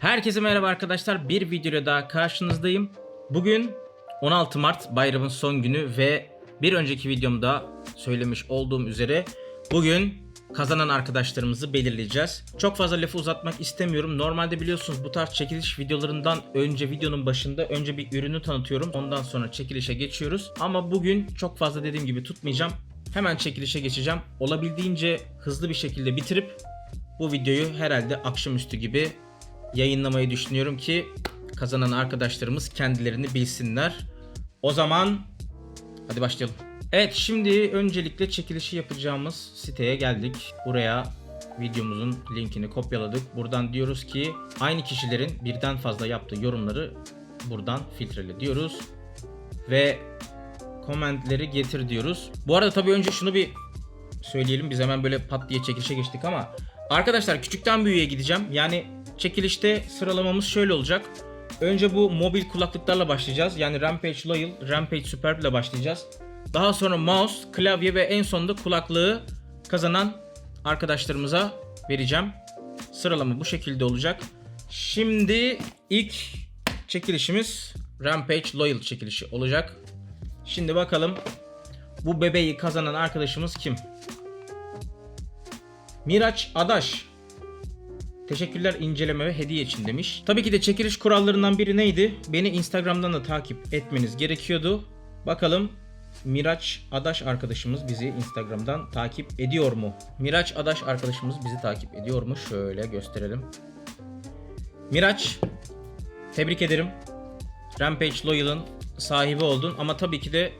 Herkese merhaba arkadaşlar. Bir videoyla daha karşınızdayım. Bugün 16 Mart bayramın son günü ve bir önceki videomda söylemiş olduğum üzere bugün kazanan arkadaşlarımızı belirleyeceğiz. Çok fazla lafı uzatmak istemiyorum. Normalde biliyorsunuz bu tarz çekiliş videolarından önce videonun başında önce bir ürünü tanıtıyorum. Ondan sonra çekilişe geçiyoruz. Ama bugün çok fazla dediğim gibi tutmayacağım. Hemen çekilişe geçeceğim. Olabildiğince hızlı bir şekilde bitirip bu videoyu herhalde akşamüstü gibi yayınlamayı düşünüyorum ki kazanan arkadaşlarımız kendilerini bilsinler. O zaman hadi başlayalım. Evet şimdi öncelikle çekilişi yapacağımız siteye geldik. Buraya videomuzun linkini kopyaladık. Buradan diyoruz ki aynı kişilerin birden fazla yaptığı yorumları buradan filtrele diyoruz. Ve komentleri getir diyoruz. Bu arada tabii önce şunu bir söyleyelim. Biz hemen böyle pat diye çekilişe geçtik ama arkadaşlar küçükten büyüğe gideceğim. Yani çekilişte sıralamamız şöyle olacak. Önce bu mobil kulaklıklarla başlayacağız. Yani Rampage Loyal, Rampage Superb ile başlayacağız. Daha sonra mouse, klavye ve en sonunda kulaklığı kazanan arkadaşlarımıza vereceğim. Sıralama bu şekilde olacak. Şimdi ilk çekilişimiz Rampage Loyal çekilişi olacak. Şimdi bakalım bu bebeği kazanan arkadaşımız kim? Miraç Adaş. Teşekkürler inceleme ve hediye için demiş. Tabii ki de çekiliş kurallarından biri neydi? Beni Instagram'dan da takip etmeniz gerekiyordu. Bakalım Miraç Adaş arkadaşımız bizi Instagram'dan takip ediyor mu? Miraç Adaş arkadaşımız bizi takip ediyor mu? Şöyle gösterelim. Miraç tebrik ederim. Rampage Loyal'ın sahibi oldun ama tabii ki de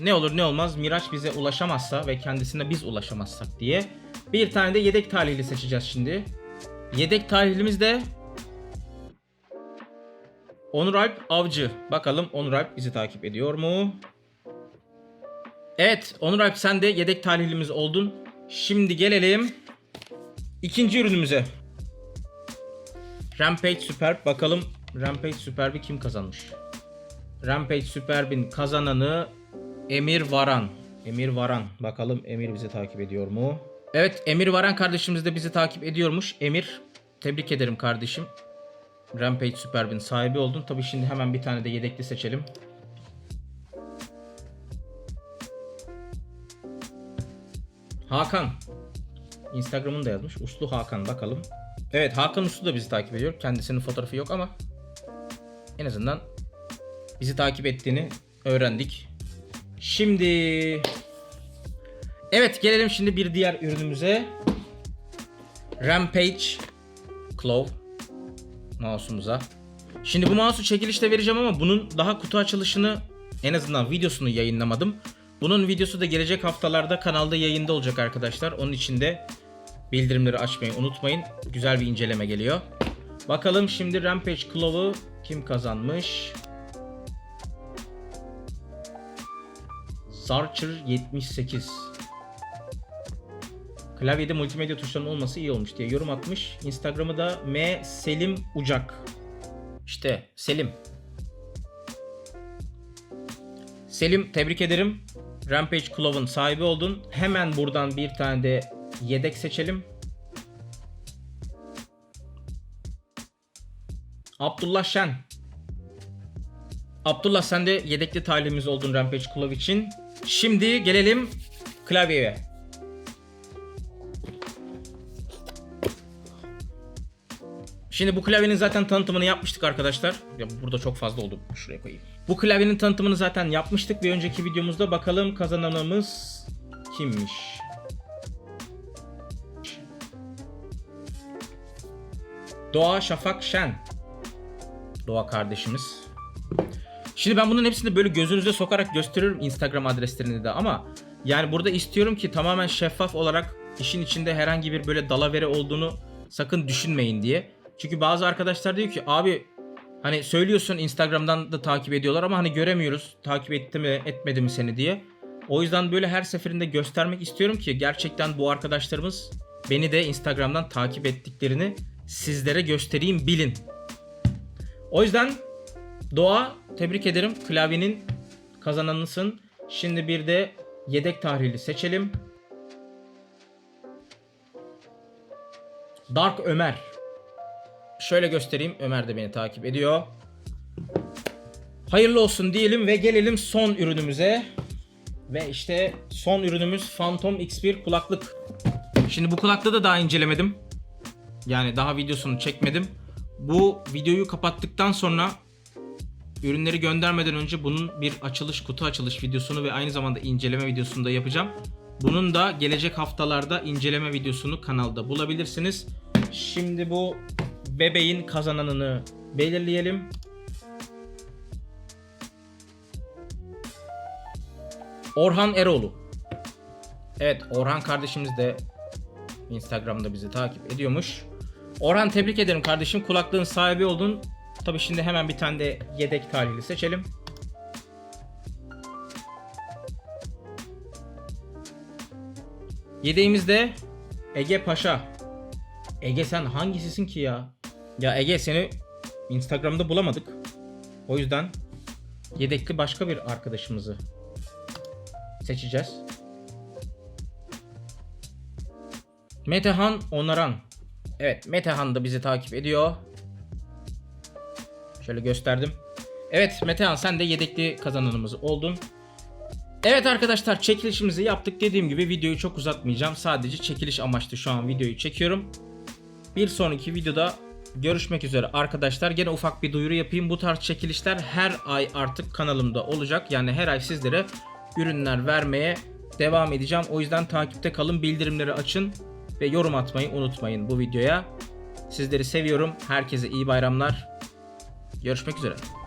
ne olur ne olmaz Miraç bize ulaşamazsa ve kendisine biz ulaşamazsak diye bir tane de yedek talihli seçeceğiz şimdi. Yedek talihlimiz de Onur Alp Avcı. Bakalım Onur Alp bizi takip ediyor mu? Evet Onur Alp sen de yedek talihlimiz oldun. Şimdi gelelim ikinci ürünümüze. Rampage Superb. Bakalım Rampage Superb'i kim kazanmış? Rampage Superb'in kazananı Emir Varan. Emir Varan. Bakalım Emir bizi takip ediyor mu? Evet Emir Varan kardeşimiz de bizi takip ediyormuş. Emir tebrik ederim kardeşim. Rampage Superb'in sahibi oldun. Tabi şimdi hemen bir tane de yedekli seçelim. Hakan. Instagram'ını da yazmış. Uslu Hakan bakalım. Evet Hakan Uslu da bizi takip ediyor. Kendisinin fotoğrafı yok ama en azından bizi takip ettiğini öğrendik. Şimdi Evet gelelim şimdi bir diğer ürünümüze. Rampage Claw mouse'umuza. Şimdi bu mouse'u çekilişte vereceğim ama bunun daha kutu açılışını en azından videosunu yayınlamadım. Bunun videosu da gelecek haftalarda kanalda yayında olacak arkadaşlar. Onun için de bildirimleri açmayı unutmayın. Güzel bir inceleme geliyor. Bakalım şimdi Rampage Claw'u kim kazanmış? Zarcher 78 Klavyede multimedya tuşlarının olması iyi olmuş diye yorum atmış. Instagram'ı da M Selim Ucak. İşte Selim. Selim tebrik ederim. Rampage Claw'un sahibi oldun. Hemen buradan bir tane de yedek seçelim. Abdullah Şen. Abdullah sen de yedekli talihimiz oldun Rampage Claw için. Şimdi gelelim klavyeye. Şimdi bu klavyenin zaten tanıtımını yapmıştık arkadaşlar. Ya burada çok fazla oldu. Şuraya koyayım. Bu klavyenin tanıtımını zaten yapmıştık bir önceki videomuzda. Bakalım kazananımız kimmiş? Doğa Şafak Şen. Doğa kardeşimiz. Şimdi ben bunun hepsini böyle gözünüze sokarak gösteriyorum Instagram adreslerini de ama yani burada istiyorum ki tamamen şeffaf olarak işin içinde herhangi bir böyle dalavere olduğunu sakın düşünmeyin diye. Çünkü bazı arkadaşlar diyor ki abi hani söylüyorsun Instagram'dan da takip ediyorlar ama hani göremiyoruz takip etti mi etmedi mi seni diye. O yüzden böyle her seferinde göstermek istiyorum ki gerçekten bu arkadaşlarımız beni de Instagram'dan takip ettiklerini sizlere göstereyim bilin. O yüzden Doğa tebrik ederim. Klavyenin kazananısın. Şimdi bir de yedek tahlili seçelim. Dark Ömer. Şöyle göstereyim. Ömer de beni takip ediyor. Hayırlı olsun diyelim ve gelelim son ürünümüze. Ve işte son ürünümüz Phantom X1 kulaklık. Şimdi bu kulaklığı da daha incelemedim. Yani daha videosunu çekmedim. Bu videoyu kapattıktan sonra ürünleri göndermeden önce bunun bir açılış, kutu açılış videosunu ve aynı zamanda inceleme videosunu da yapacağım. Bunun da gelecek haftalarda inceleme videosunu kanalda bulabilirsiniz. Şimdi bu bebeğin kazananını belirleyelim. Orhan Eroğlu. Evet Orhan kardeşimiz de Instagram'da bizi takip ediyormuş. Orhan tebrik ederim kardeşim. Kulaklığın sahibi oldun. Tabi şimdi hemen bir tane de yedek talihli seçelim. Yedeğimiz de Ege Paşa. Ege sen hangisisin ki ya? Ya Ege seni Instagram'da bulamadık. O yüzden yedekli başka bir arkadaşımızı seçeceğiz. Metehan Onaran. Evet Metehan da bizi takip ediyor. Şöyle gösterdim. Evet Metehan sen de yedekli kazananımız oldun. Evet arkadaşlar çekilişimizi yaptık. Dediğim gibi videoyu çok uzatmayacağım. Sadece çekiliş amaçlı şu an videoyu çekiyorum. Bir sonraki videoda görüşmek üzere arkadaşlar. Gene ufak bir duyuru yapayım. Bu tarz çekilişler her ay artık kanalımda olacak. Yani her ay sizlere ürünler vermeye devam edeceğim. O yüzden takipte kalın, bildirimleri açın ve yorum atmayı unutmayın bu videoya. Sizleri seviyorum. Herkese iyi bayramlar. Görüşmek üzere.